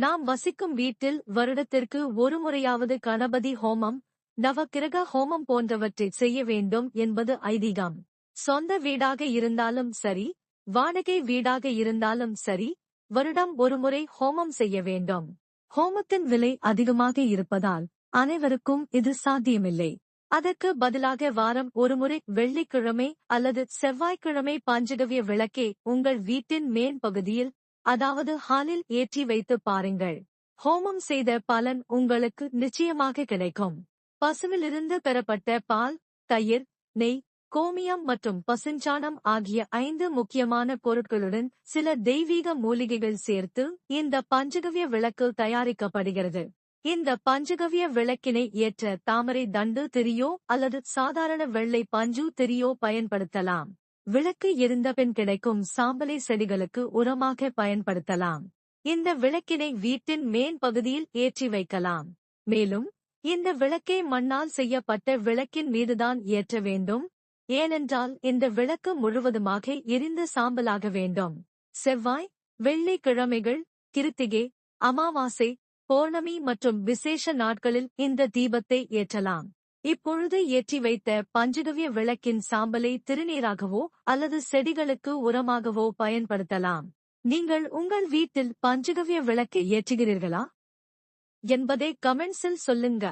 நாம் வசிக்கும் வீட்டில் வருடத்திற்கு ஒருமுறையாவது கணபதி ஹோமம் நவக்கிரக ஹோமம் போன்றவற்றை செய்ய வேண்டும் என்பது ஐதீகம். சொந்த வீடாக இருந்தாலும் சரி வாடகை வீடாக இருந்தாலும் சரி வருடம் ஒருமுறை ஹோமம் செய்ய வேண்டும். ஹோமத்தின் விலை அதிகமாக இருப்பதால் அனைவருக்கும் இது சாத்தியமில்லை. அதற்கு பதிலாக வாரம் ஒருமுறை வெள்ளிக்கிழமை அல்லது செவ்வாய்க்கிழமை பஞ்சகவிய விளக்கே உங்கள் வீட்டின் மேன்பகுதியில் அதாவது ஹாலில் ஏற்றி வைத்து பாருங்கள். ஹோமம் செய்த பலன் உங்களுக்கு நிச்சயமாக கிடைக்கும். பசுவிலிருந்து பெறப்பட்ட பால் தயிர் நெய் கோமியம் மற்றும் பசுஞ்சாணம் ஆகிய ஐந்து முக்கியமான பொருட்களுடன் சில தெய்வீக மூலிகைகள் சேர்த்து இந்த பஞ்சகவிய விளக்கு தயாரிக்கப்படுகிறது. இந்த பஞ்சகவிய விளக்கினை ஏற்ற தாமரை தண்டு திரியோ அல்லது சாதாரண வெள்ளை பஞ்சு திரியோ பயன்படுத்தலாம். விளக்கு எரிந்தபின் கிடைக்கும் சாம்பலை செடிகளுக்கு உரமாக பயன்படுத்தலாம். இந்த விளக்கினை வீட்டின் மேன் பகுதியில் ஏற்றி வைக்கலாம். மேலும் இந்த விளக்கை மண்ணால் செய்யப்பட்ட விளக்கின் மீதுதான் ஏற்ற வேண்டும். ஏனென்றால் இந்த விளக்கு முழுவதுமாக எரிந்த சாம்பலாக வேண்டும். செவ்வாய் வெள்ளிக்கிழமைகள் கிருத்திகை அமாவாசை பௌர்ணமி மற்றும் விசேஷ நாட்களில் இந்த தீபத்தை ஏற்றலாம். இப்பொழுது ஏற்றி வைத்த பஞ்சகவிய விளக்கின் சாம்பலை திருநீராகவோ அல்லது செடிகளுக்கு உரமாகவோ பயன்படுத்தலாம். நீங்கள் உங்கள் வீட்டில் பஞ்சகவிய விளக்கை ஏற்றுகிறீர்களா? என்பதை கமெண்ட்ஸில் சொல்லுங்க.